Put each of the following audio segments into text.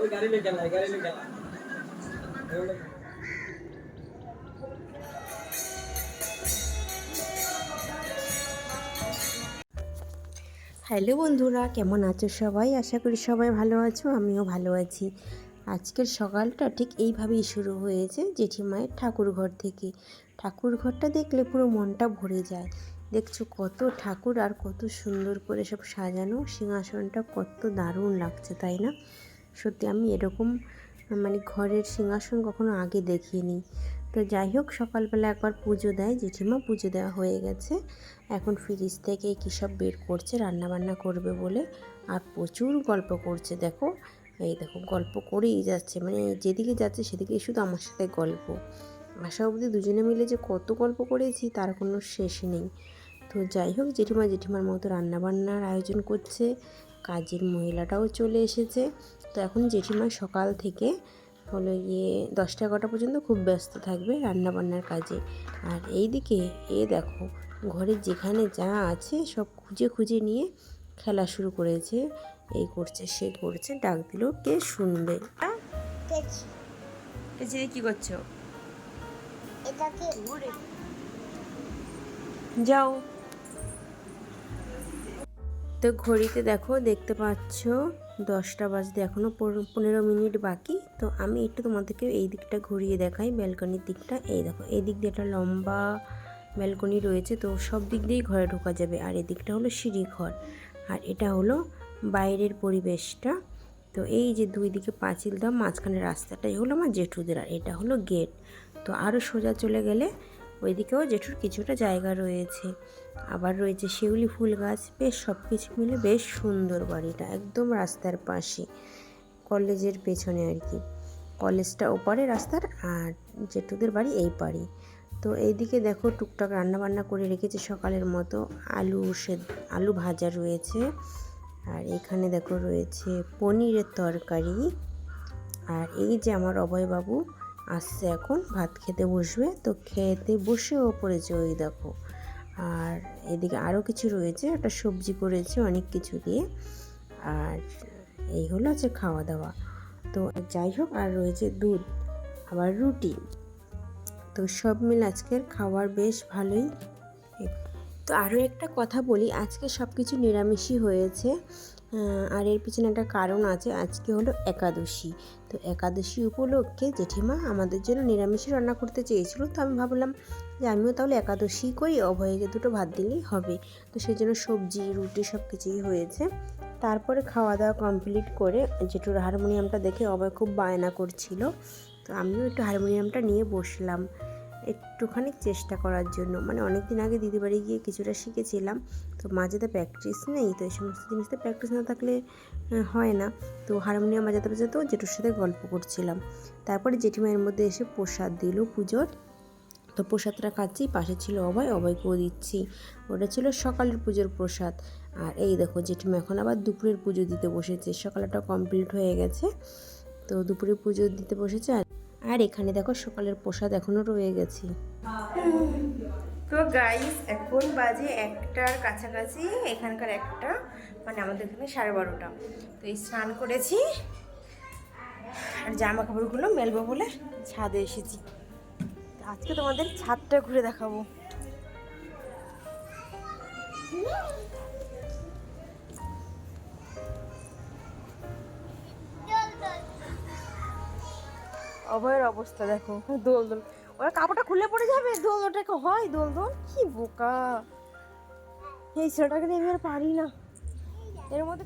अभी गाड़ी लेके आना है गाड़ी लेके आना হ্যালো বন্ধুরা কেমন আছো সবাই আশা করি সবাই ভালো আছো আমিও ভালো আছি আজকের সকালটা ঠিক এইভাবেই শুরু হয়েছে জেঠিমায়ের ঠাকুর ঘর থেকে ঠাকুর ঘরটা দেখলে পুরো মনটা ভরে যায় দেখছো কত ঠাকুর আর কত সুন্দর করে সব সাজানো সিংহাসনটা কত দারুণ লাগছে তাই না সত্যি আমি এরকম মানে ঘরের সিংহাসন কখনো আগে দেখিনি। তো যাই হোক, সকালবেলা একবার পুজো দেয়, জেঠিমা পুজো দেওয়া হয়ে গেছে। এখন ফ্রিজ থেকে কী সব বের করছে রান্না বান্না করবে বলে আর প্রচুর গল্প করছে, দেখো। এই দেখো, গল্প করেই যাচ্ছে মানে যেদিকে যাচ্ছে সেদিকেই শুধু আমার সাথে গল্প। আশা অবধি দুজনে মিলে যে কত গল্প করেছি, তার কোনো শেষ নেই। তো যাই হোক, জেঠিমা জেঠিমার মতো রান্নাবান্নার আয়োজন করছে, কাজের মহিলাটাও চলে এসেছে। তো এখন জেঠিমা সকাল থেকে হলো গিয়ে দশটা এগারোটা পর্যন্ত খুব ব্যস্ত থাকবে রান্নাবান্নার কাজে। আর এই দিকে এ দেখো ঘরে যেখানে যা আছে সব খুঁজে খুঁজে নিয়ে খেলা শুরু করেছে। এই করছে সে করছে ডাক দিল কে শুনবে? কি করছ? যাও। তো ঘড়িতে দেখো, দেখতে পাচ্ছ দশটা বাজতে এখনও পনেরো মিনিট বাকি। তো আমি একটু তোমাদেরকে এই দিকটা ঘুরিয়ে দেখাই, ব্যালকনির দিকটা। এই দেখো, এই দিক দিয়ে একটা লম্বা ব্যালকনি রয়েছে, তো সব দিক দিয়েই ঘরে ঢোকা যাবে। আর এদিকটা হলো সিঁড়ি ঘর আর এটা হলো বাইরের পরিবেশটা। তো এই যে দুই দিকে পাঁচিল দাম মাঝখানে রাস্তাটাই হলো আমার জেঠুদের, আর এটা হলো গেট। তো আরও সোজা চলে গেলে ওইদিকেও জেঠুর কিছুটা জায়গা রয়েছে। আবার রয়েছে শিউলি ফুল গাছ। বেশ সব কিছু মিলে বেশ সুন্দর বাড়িটা, একদম রাস্তার পাশে। কলেজের পেছনে আর কি। কলেজটা ওপারে রাস্তার আর জেঠুদের বাড়ি এই পাড়ে। তো এইদিকে দেখো টুকটাক রান্না বান্না করে রেখেছে সকালের মতো। আলু সে আলু ভাজা রয়েছে। আর এখানে দেখো রয়েছে পনিরের তরকারি। আর এই যে আমার অভয়বাবু আসছে এখন, ভাত খেতে বসবে। তো খেতে বসেও পড়েছে ওই দেখো। আর এদিকে আরও কিছু রয়েছে, একটা সবজি করেছে অনেক কিছু দিয়ে। আর এই হলো আছে খাওয়া দাওয়া তো যাই হোক, আর রয়েছে দুধ, আবার রুটি। তো সব মিলে আজকের খাবার বেশ ভালোই। তো আরও একটা কথা বলি, আজকে সব কিছু নিরামিষই হয়েছে। আর এর পিছনে একটা কারণ আছে, আজকে হলো একাদশী। তো একাদশী উপলক্ষে জেঠিমা আমাদের জন্য নিরামিষই রান্না করতে চেয়েছিল, তো আমি ভাবলাম যে আমিও তাহলে একাদশী করি অভয়কে দুটো ভাত দিলেই হবে। তো সেই জন্য সবজি, রুটি সব কিছুই হয়েছে। তারপরে খাওয়া দাওয়া কমপ্লিট করে জেঠুর হারমোনিয়ামটা দেখে অভয় খুব বায়না করছিল, তো আমিও একটু হারমোনিয়ামটা নিয়ে বসলাম। একটুখানি চেষ্টা করার জন্য। মানে অনেক দিন আগে দিদি বাড়ি গিয়ে কিছুটা শিখেছিলাম। তো মাঝেতে প্র্যাকটিস নেই, তো এই সমস্ত জিনিসতে প্র্যাকটিস না থাকলে হয় না। তো হারমোনিয়াম বাজাতে বাজাতেও জেঠুর সাথে গল্প করছিলাম। তারপরে জেঠিমায়ের মধ্যে এসে প্রসাদ দিল পুজোর। তো প্রসাদটা খাচ্ছি, পাশে ছিল অভয় অভয়কেও দিচ্ছি। ওটা ছিল সকালের পুজোর প্রসাদ। আর এই দেখো, জেঠিমা এখন আবার দুপুরের পুজো দিতে বসেছে। সকালটা কমপ্লিট হয়ে গেছে। তো দুপুরে পুজো দিতে বসেছে আর আর এখানে দেখো সকালের প্রসাদ এখনও রয়ে গেছে। তো গাইস এখন বাজে একটার কাছাকাছি, এখানকার একটা মানে আমাদের এখানে সাড়ে বারোটা। তো এই স্নান করেছি, আর জামা কাপড়গুলো মেলবো বলে ছাদে এসেছি। আজকে তোমাদের ছাদটা ঘুরে দেখাবো। অভয়ের অবস্থা, দেখো। দোল দোল। ওরা কাপড়টা খুলে পড়ে যাবে? দোল ওটাকে হয়? দোল দোল? কি বোকা? এই ছেলেটাকে আমি আর পারি না। এর মধ্যে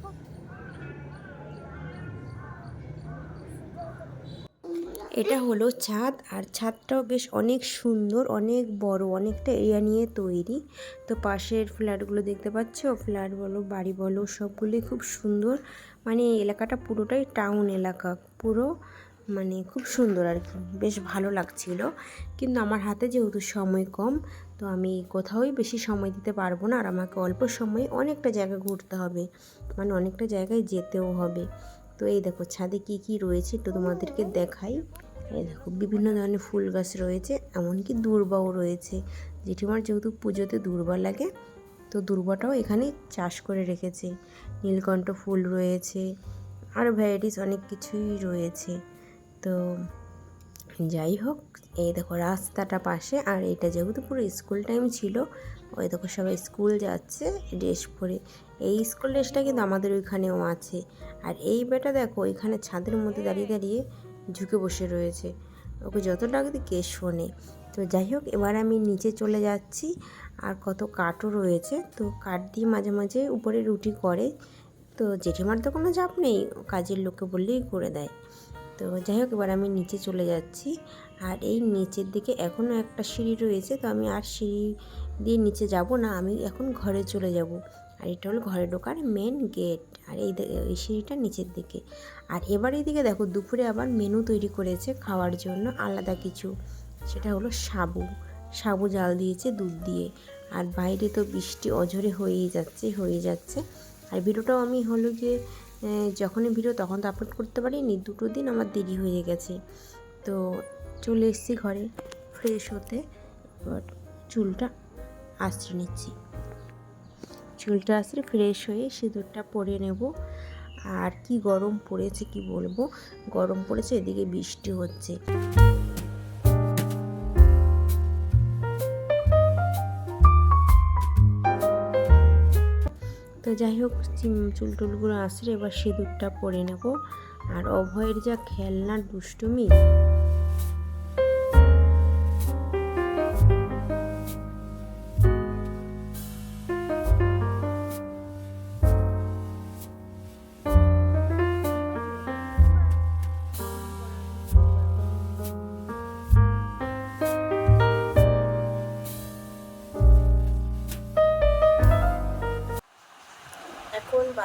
এটা হলো ছাদ, আর ছাদটাও বেশ অনেক সুন্দর, অনেক বড়, অনেকটা এরিয়া নিয়ে তৈরি। তো পাশের ফ্ল্যাটগুলো দেখতে পাচ্ছ? ফ্ল্যাট বলো, বাড়ি বলো, সবগুলোই খুব সুন্দর। মানে এই এলাকাটা পুরোটাই টাউন এলাকা, পুরো মানে খুব সুন্দর আর কি বেশ ভালো লাগছিল। কিন্তু আমার হাতে যেহেতু সময় কম, তো আমি কোথাওই বেশি সময় দিতে পারব না। আর আমাকে অল্প সময়ে অনেকটা জায়গা ঘুরতে হবে। মানে অনেকটা জায়গায় যেতেও হবে। তো এই দেখো, ছাদে কি কি রয়েছে একটু তোমাদেরকে দেখাই। এই দেখো, বিভিন্ন ধরনের ফুল গাছ রয়েছে, এমনকি দূর্বাও রয়েছে। জেঠিমার যেহেতু পুজোতে দূর্বা লাগে, তো দূর্বাটাও এখানে চাষ করে রেখেছে। নীলকণ্ঠ ফুল রয়েছে, আরও ভ্যারাইটিস অনেক কিছুই রয়েছে। তো যাই হোক, এই দেখো রাস্তাটা পাশে, আর এটা যেহেতু পুরো স্কুল টাইম ছিল, ওই দেখো সবাই স্কুল যাচ্ছে ড্রেস পরে। এই স্কুল ড্রেসটা কিন্তু আমাদের ওইখানেও আছে। আর এই বেটা দেখো, ওইখানে ছাদের মধ্যে দাঁড়িয়ে দাঁড়িয়ে ঝুঁকে বসে রয়েছে। ওকে যত দিই কে শোনে। তো যাই হোক, এবার আমি নিচে চলে যাচ্ছি, আর কত কাঠও রয়েছে। তো কাঠ দিয়ে মাঝে মাঝে উপরে রুটি করে। তো জেঠিমার তো কোনো চাপ নেই, কাজের লোককে বললেই করে দেয়। তো যাই হোক এবার আমি নিচে চলে যাচ্ছি। আর এই নিচের দিকে এখনও একটা সিঁড়ি রয়েছে তো আমি আর সিঁড়ি দিয়ে নিচে যাব না আমি এখন ঘরে চলে যাব। আর এটা হলো ঘরে ঢোকার মেন গেট আর এই এই সিঁড়িটা নিচের দিকে। আর এবার এইদিকে দেখো দুপুরে আবার মেনু তৈরি করেছে খাওয়ার জন্য আলাদা কিছু। সেটা হলো সাবু। সাবু জাল দিয়েছে দুধ দিয়ে। আর বাইরে তো বৃষ্টি অঝরে হয়েই যাচ্ছে হয়ে যাচ্ছে। আর ভিডিওটাও আমি হলো আহ, যখনই ভিডিও তখন তো আপলোড করতে পারিনি দুটো দিন আমার দেরি হয়ে গেছে। তো চলে এসেছি ঘরে ফ্রেশ হতে, এবার চুলটা আশ্রে নিচ্ছি। চুলটা আশ্রে ফ্রেশ হয়ে সিঁদুরটা পরে নেব। আর কি গরম পড়েছে কি বলব? গরম পড়েছে, এদিকে বৃষ্টি হচ্ছে। যাই হোক চুল টুলগুলো আসলে এবার সিঁদুরটা পরে নেব। আর অভয়ের যা খেলনা দুষ্টুমি।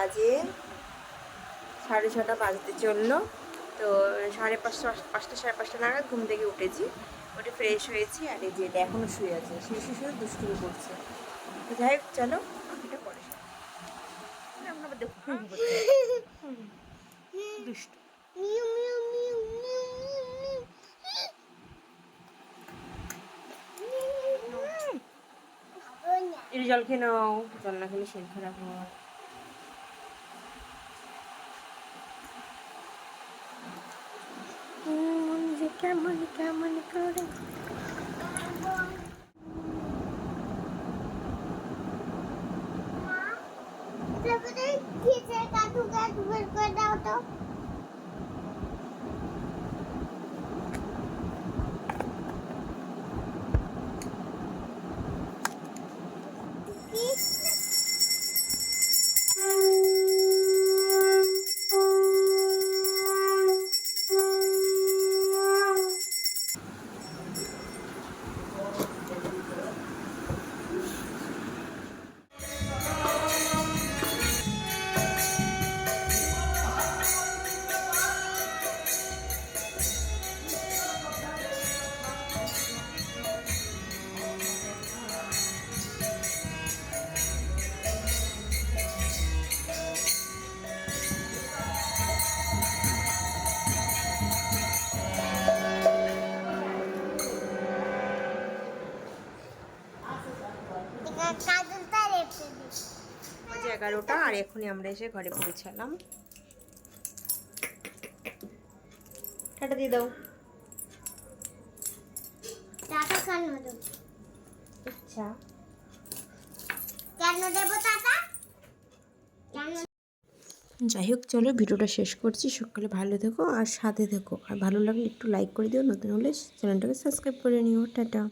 বাজে সাড়ে ছটা বাজতে চলল। তো সাড়ে পাঁচটা পাঁচটা সাড়ে পাঁচটা নাগাদ ঘুম থেকে উঠেছি। উঠে ফ্রেশ হয়েছি আর এই যে এটা এখনও শুয়ে আছে। শুয়ে শুয়ে শুয়ে দুষ্টুমি করছে। তো যাই হোক চলো এটা পরে আমরা দুষ্টু। এর জল খেয়ে নাও। জল না খেলে শরীর খারাপ হয় মন যে কেমন কেমন করে তারপরে খিচে কাটু কাটু বের করে দাও তো এগারোটা আর এখনই আমরা এসে ঘরে পৌঁছালাম। টাটা দিয়ে দাও। টাটা কেন দেবো আচ্ছা। কেন দেবো টাটা? যাই হোক চলো ভিডিওটা শেষ করছি। সকালে ভালো থেকো আর সাথে থেকো। আর ভালো লাগলে একটু লাইক করে দিও নতুন হলে চ্যানেলটাকে সাবস্ক্রাইব করে নিও। টাটা।